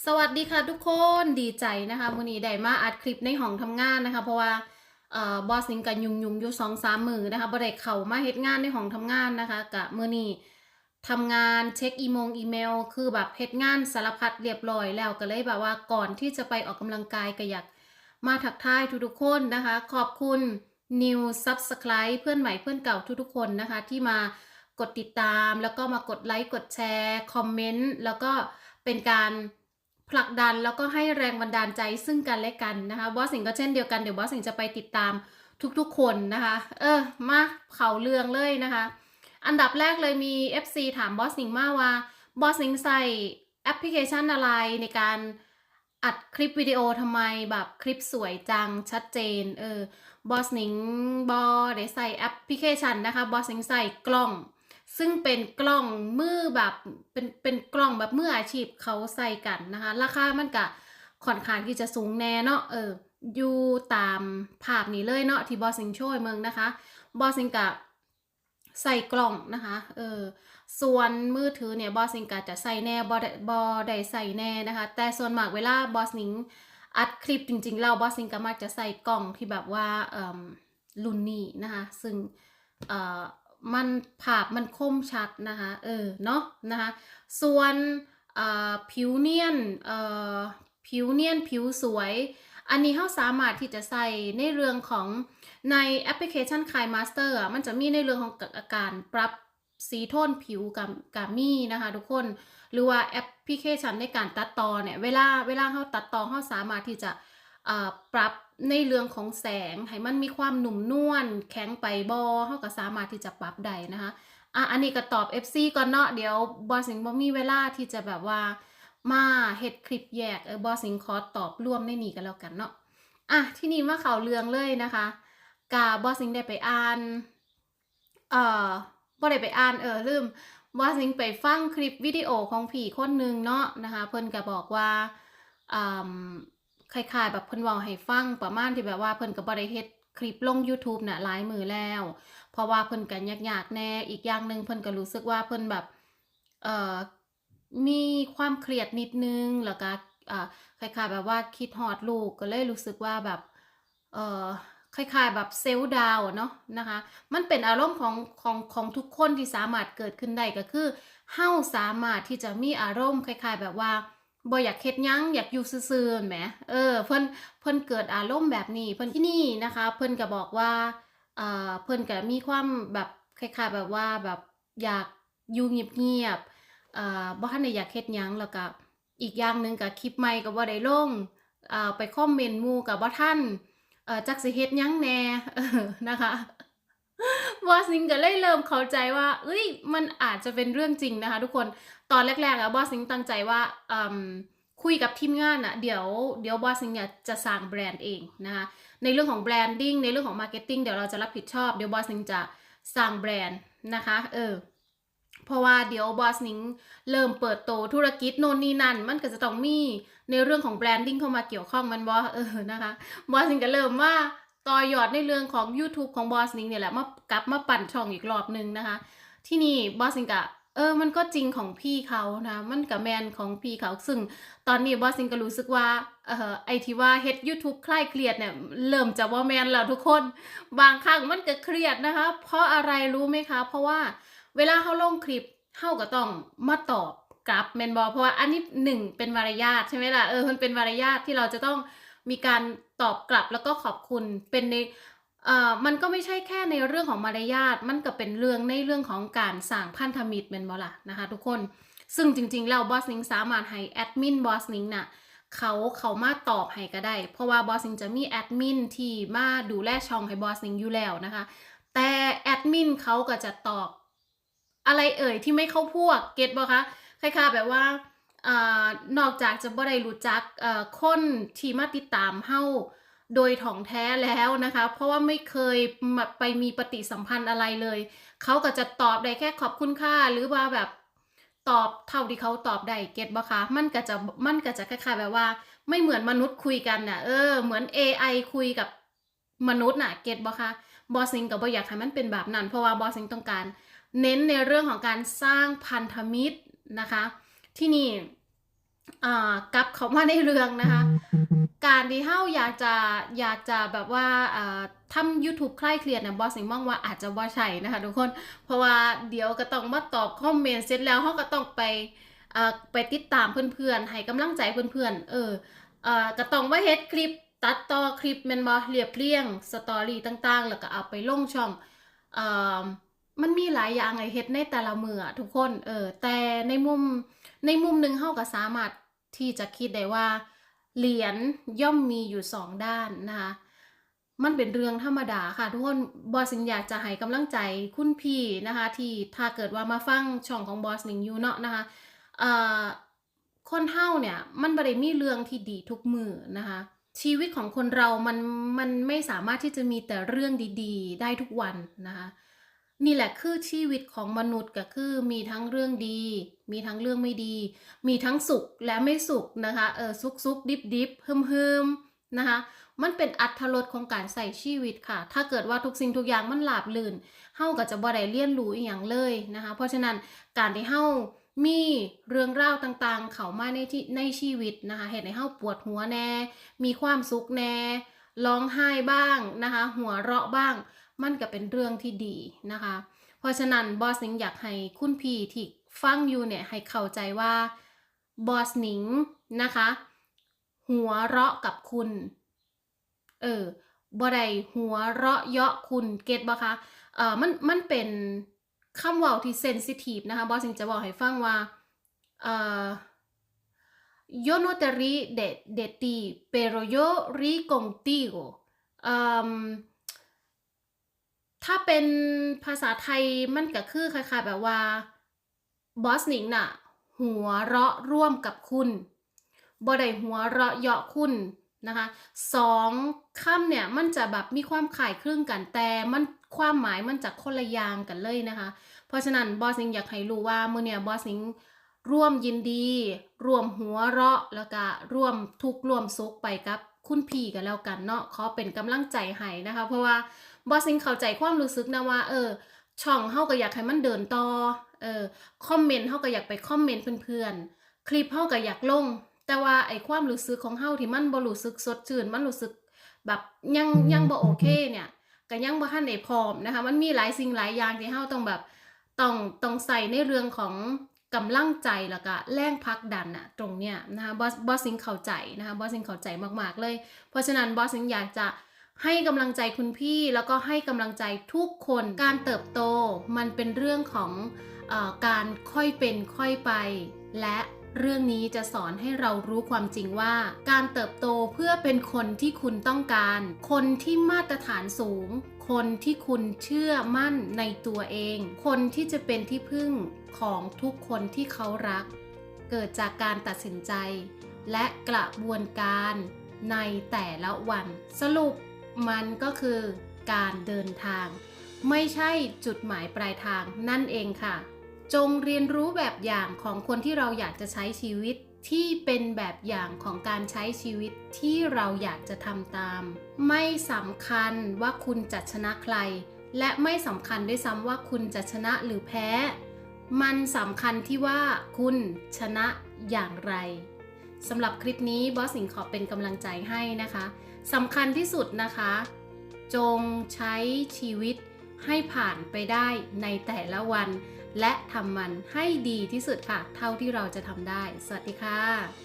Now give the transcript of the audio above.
สวัสดีค่ะทุกคนดีใจนะคะมื้อนี้ได้มาอัดคลิปในห้องทำงานนะคะ เพราะว่าเอ่อบอสนิงกันยุงยุงอยู่สองสามมือนะคะบ่ได้เข้ามาเฮ็ดงานในห้องทำงานนะคะกะมือนี้ทำงานเช็คอีโมงอีเมล คือแบบเฮ็ดงานสารพัดเรียบร้อยแล้วก็เลยแบบว่าก่อนที่จะไปออกกำลังกายก็อยากมาทักทายทุกๆคนนะคะ ขอบคุณ New Subscribe เพื่อนใหม่เพื่อนเก่าทุกๆคนนะคะ ที่มากดติดตามแล้วก็มากดไลค์กดแชร์ คอมเมนต์ แล้วก็เป็นการ ผลักดันแล้วก็ให้แรงบันดาลใจซึ่งกันและกันนะคะบอสสิงก็เช่นเดียวกันเดี๋ยวบอสสิงจะไปติดตามทุกๆคนนะคะ เออมาเขาเรื่องเลยนะคะ อันดับแรกเลยมี FC ถามบอสสิงมาว่าบอสสิงใส่แอปพลิเคชันอะไรในการอัดคลิปวิดีโอทำไมแบบคลิปสวยจังชัดเจน เออบอสนิงบอได้ใส่แอปพลิเคชันนะคะบอสนิงใส่กล้อง ซึ่งเป็นกล้องมือแบบเป็นเป็นกล้องแบบมืออาชีพเขาใส่กันนะคะ ราคามันกะค่อนข้างที่จะสูงแน่เนาะเอออยู่ตามภาพนี้เลยเนาะที่บอสซิงโช่วยเมืองนะคะ บอสซิงกะใส่กล่องนะคะเออส่วนมือถือเนี่ยบอสซิงกะจะใส่แน่บอบอได้ใส่แน่นะคะ แต่ส่วนมากเวลาบอสนิงอัดคลิปจริงๆแล้วบอสซิงก็มักจะใส่กล่องที่แบบว่าเอ่มรุ่นนี้นะคะ ซึ่งเอ่อ มันภาพมันคมชัดนะคะ เออ เนาะนะคะ ส่วนผิวเนียนผิวเนียนผิวสวย อันนี้เราสามารถที่จะใส่ในเรื่องของในแอปพลิเคชันคายมาสเตอร์มันจะมีในเรื่องของอาการปรับสีโทนผิวกับกับมีนะคะทุกคน หรือว่าแอปพลิเคชันในการตัดต่อเนี่ย เวลาเวลาเราตัดต่อเราสามารถที่จะปรับ ในเรื่องของแสงให้มันมีความหนุ่มนวลแข็งไปบอเขาก็สามารถที่จะปรับได้นะคะอะอันนี้ก็ตอบ FC ก่อนเนาะเดี๋ยวบอสิงบ่มีเวลาที่จะแบบว่ามาเฮ็ดคลิปแยกเออบอสิงขอตอบร่วมในนี้กันแล้วกันเนาะอะที่นี่มาเขาเรื่องเลยนะคะกาบอสิงได้ไปอ่านเอ่อบ่ได้ไปอ่านเออลืมบอสสิงไปฟังคลิปวิดีโอของผีคนหนึ่งเนาะนะคะเพิ่นก็บอกว่าอ่า คล้ายๆ แบบเพิ่นเว้าให้ฟังประมาณที่แบบว่าเพิ่นก็บ่ได้เฮ็ดคลิปลง YouTube น่ะหลายมือแล้ว เพราะว่าเพิ่นก็ยากๆแน่อีกอย่างหนึ่งเพิ่นก็รู้สึกว่าเพิ่นแบบเอ่อมีความเครียดนิดนึงแล้วก็อ่าคล้ายๆ แบบว่าคิดฮอดลูกก็เลยรู้สึกว่าแบบเอ่อคล้ายๆ แบบเซลล์ดาวเนาะนะคะ มันเป็นอารมณ์ของของของทุกคนที่สามารถเกิดขึ้นได้ก็คือเฮาสามารถที่จะมีอารมณ์คล้าย ๆ แบบว่า บ่อยากเฮ็ดยังอยากอยู่ซื่อๆแหมเออเพิ่นเพิ่นเกิดอารมณ์แบบนี้เพิ่นที่นี่นะคะ เพิ่นก็บอกว่าอ่าเพิ่นก็มีความแบบคล้ายๆแบบว่าแบบอยากอยู่เงียบๆอ่าบ่ทันได้อยากเฮ็ดยังแล้วก็อีกอย่างหนึ่งก็คลิปใหม่ก็บ่ได้ลงอ่าไปคอมเมนต์หมู่ก็บ่ทันเอ่อจักสิเฮ็ดยังแน่นะคะ บอสนิงก็เลยเริ่มเข้าใจว่า เอ้ย มันอาจจะเป็นเรื่องจริงนะคะ ทุกคน ตอนแรกๆอะบอสนิงตั้งใจว่าอืมคุยกับทีมงานอะเดี๋ยว เดี๋ยวบอสนิงเนี่ยจะสร้างแบรนด์เองนะคะ ในเรื่องของแบรนดิ้ง ในเรื่องของมาร์เก็ตติ้ง เดี๋ยวเราจะรับผิดชอบ เดี๋ยวบอสนิงจะสร้างแบรนด์นะคะ เออ เพราะว่าเดี๋ยวบอสนิงเริ่มเปิดโตธุรกิจโน่นนี่นั่น มันก็จะต้องมีในเรื่องของแบรนดิ้งเข้ามาเกี่ยวข้องมันบอเออนะคะ บอสนิงก็เริ่มว่า ต่อยอดในเรื่องของ YouTube ของบอสนิงเนี่ยแหละมากลับมาปั่นช่องอีกรอบหนึงนะคะ ที่นี่บอสนิงกะเออมันก็จริงของพี่เขานะมันกับแมนของพี่เขาซึ่งตอนนี้บอสนิงก็รู้สึกว่าเออไอที่ว่าเฮ็ด YouTube คลายเครียดเนี่ยเริ่มจะว่าแมนแล้วทุกคน บางครั้งมันก็เครียดนะคะ เพราะอะไรรู้ไหมคะ เพราะว่าเวลาเขาลงคลิปเขาก็ต้องมาตอบกลับแมนบอเพราะว่าอันนี้หนึ่งเป็นมารยาทใช่ไหมล่ะเออมันเป็นมารยาทที่เราจะต้อง มีการตอบกลับแล้วก็ขอบคุณเป็นในเอ่อมันก็ไม่ใช่แค่ในเรื่องของมารยาทมันก็เป็นเรื่องในเรื่องของการสร้างพันธมิตรเป็นบ่ล่ะนะคะทุกคนซึ่งจริงๆแล้วบอสนิงสามารถให้แอดมินบอสนิงน่ะเขาเขามาตอบให้ก็ได้ เพราะว่าบอสนิงจะมีแอดมินที่มาดูแลช่องให้บอสนิงอยู่แล้วนะคะ แต่แอดมินเขาก็จะตอบอะไรเอ่ยที่ไม่เข้าพวกเก็ตบ่คะคล้ายๆแบบว่า นอกจากจะบ่ได้รู้จักคนที่มาติดตามเฮาโดยถ่องแท้แล้วนะคะ เพราะว่าไม่เคยมาไปมีปฏิสัมพันธ์อะไรเลย เขาก็จะตอบได้แค่ขอบคุณค่าหรือว่าแบบตอบเท่าที่เขาตอบได้เก็ตบ่คะมันก็จะมันก็จะคล้ายๆแบบว่า ไม่เหมือนมนุษย์คุยกันน่ะเออเหมือน AI คุยกับมนุษย์น่ะเก็ตบ่คะบอสซิงก็บ่อยากให้มันเป็นแบบนั้น เพราะว่าบอสซิงต้องการ เน้นในเรื่องของการสร้างพันธมิตรนะคะ ที่นี่อ่ากลับเข้ามาในเรื่องนะคะ การที่เฮาอยากจะอยากจะแบบว่าอ่าทำ YouTube คลายเครียดเนี่ยบอสสิงมองว่าอาจจะบ่ใช่นะคะทุกคน เพราะว่าเดี๋ยวก็ต้องมาตอบคอมเมนต์เสร็จแล้วเฮาก็ต้องไปเอ่อไปติดตามเพื่อนๆ ให้กำลังใจเพื่อนๆ เออเอ่อก็ต้องว่าเฮ็ดคลิปตัดต่อคลิปแม่นบ่เรียบเรียงสตอรี่ต่างๆ แล้วก็เอาไปลงช่องเอ่อ มันมีหลายอย่างให้เฮ็ดในแต่ละมืออะทุกคน เออ แต่ในมุมในมุมหนึ่งเฮาก็สามารถที่จะคิดได้ว่า เหรียญย่อมมีอยู่สองด้านนะคะมันเป็นเรื่องธรรมดาค่ะ ทุกคนบอสนิงอยากจะให้กำลังใจคุณพี่นะคะ ที่ถ้าเกิดว่ามาฟังช่องของบอสนิงอยู่เนาะนะคะเอ่อคนเฮาเนี่ยมันบ่ได้มีเรื่องที่ดีทุกมือนะคะ ชีวิตของคนเรามันมันไม่สามารถที่จะมีแต่เรื่องดี ๆ ได้ทุกวันนะคะ นี่แหละคือชีวิตของมนุษย์ก็คือมีทั้งเรื่องดี มีทั้งเรื่องไม่ดี มีทั้งสุขและไม่สุขนะคะเออสุขสุขดิบดิบเฮิมเฮิมนะคะมันเป็นอัตรสของการใส่ชีวิตค่ะ ถ้าเกิดว่าทุกสิ่งทุกอย่างมันหลาบลื่นเฮาก็จะบ่ได้เรียนรู้อีหยังเลยนะคะ เพราะฉะนั้นการที่เฮามีเรื่องราวต่างๆ เข้ามาในที่ในชีวิตนะคะเฮ็ดให้เฮาปวดหัวแน่ มีความสุขแน่ร้องไห้บ้างนะคะ หัวเราะบ้าง มันก็เป็นเรื่องที่ดีนะคะ เพราะฉะนั้นบอสนิงอยากให้คุณพี่ที่ฟังอยู่เนี่ยให้เข้าใจว่าบอสนิงนะคะ หัวเราะกับคุณ เออบ่ได้หัวเราะเยาะคุณเก็ตบ่คะเออมันมันเป็นคำว้าที่เซนซิทีฟนะคะบอสนิงจะบอกให้ฟังว่าเอ่อ yo no te rí de, de ti pero yo rí contigo เอ่ม ถ้าเป็นภาษาไทยมันก็คือคล้ายๆแบบว่าบอสหนิงน่ะ หัวเราะร่วมกับคุณบ่ได้หัวเราะเยาะคุณนะคะสองคำเนี่ยมันจะแบบมีความขายคลึงกันแต่มันความหมายมันจะคนละอย่างกันเลยนะคะ เพราะฉะนั้นบอสนิงอยากให้รู้ว่ามือเนี่ยบอสนิงร่วมยินดี ร่วมหัวเราะแล้วก็ร่วมทุกข์ร่วมสุขไปกับคุณพี่กันแล้วกันเนาะขอเป็นกำลังใจให้นะคะ เพราะว่า บอสซิงเข้าใจความรู้สึกนะว่า เออ ช่องเฮาก็อยากให้มันเดินต่อ เออ คอมเมนต์เฮาก็อยากไปคอมเมนต์เพื่อนๆ คลิปเฮาก็อยากลง แต่ว่าไอ้ความรู้สึกของเฮาที่มันบ่รู้สึกสดชื่น มันรู้สึกแบบยังยังบ่โอเคเนี่ยก็ยังบ่ทันได้พร้อมนะคะ มันมีหลายสิ่งหลายอย่างที่เฮาต้องแบบต้องต้องใส่ในเรื่องของกำลังใจแล้วก็แรงผลักดันอะตรงเนี้ยนะคะบอสบอสซิงเข้าใจนะคะบอสซิงเข้าใจมากๆเลย เพราะฉะนั้นบอสซิงอยากจะ ให้กำลังใจคุณพี่แล้วก็ให้กำลังใจทุกคนการเติบโตมันเป็นเรื่องของอการค่อยเป็นค่อยไป และเรื่องนี้จะสอนให้เรารู้ความจริงว่า การเติบโตเพื่อเป็นคนที่คุณต้องการ คนที่มาตรฐานสูง คนที่คุณเชื่อมั่นในตัวเอง คนที่จะเป็นที่พึ่งของทุกคนที่เขารัก เกิดจากการตัดสินใจ และกระบวนการในแต่ละวันสรุป มันก็คือการเดินทาง ไม่ใช่จุดหมายปลายทางนั่นเองค่ะ จงเรียนรู้แบบอย่างของคนที่เราอยากจะใช้ชีวิตที่เป็นแบบอย่างของการใช้ชีวิตที่เราอยากจะทำตาม ไม่สำคัญว่าคุณจะชนะใคร และไม่สำคัญด้วยซ้ำว่าคุณจะชนะหรือแพ้ มันสำคัญที่ว่าคุณชนะอย่างไร สำหรับคลิปนี้บอสสิงขอเป็นกำลังใจให้นะคะสำคัญที่สุดนะคะ จงใช้ชีวิตให้ผ่านไปได้ในแต่ละวัน และทำมันให้ดีที่สุดค่ะ เท่าที่เราจะทำได้ สวัสดีค่ะ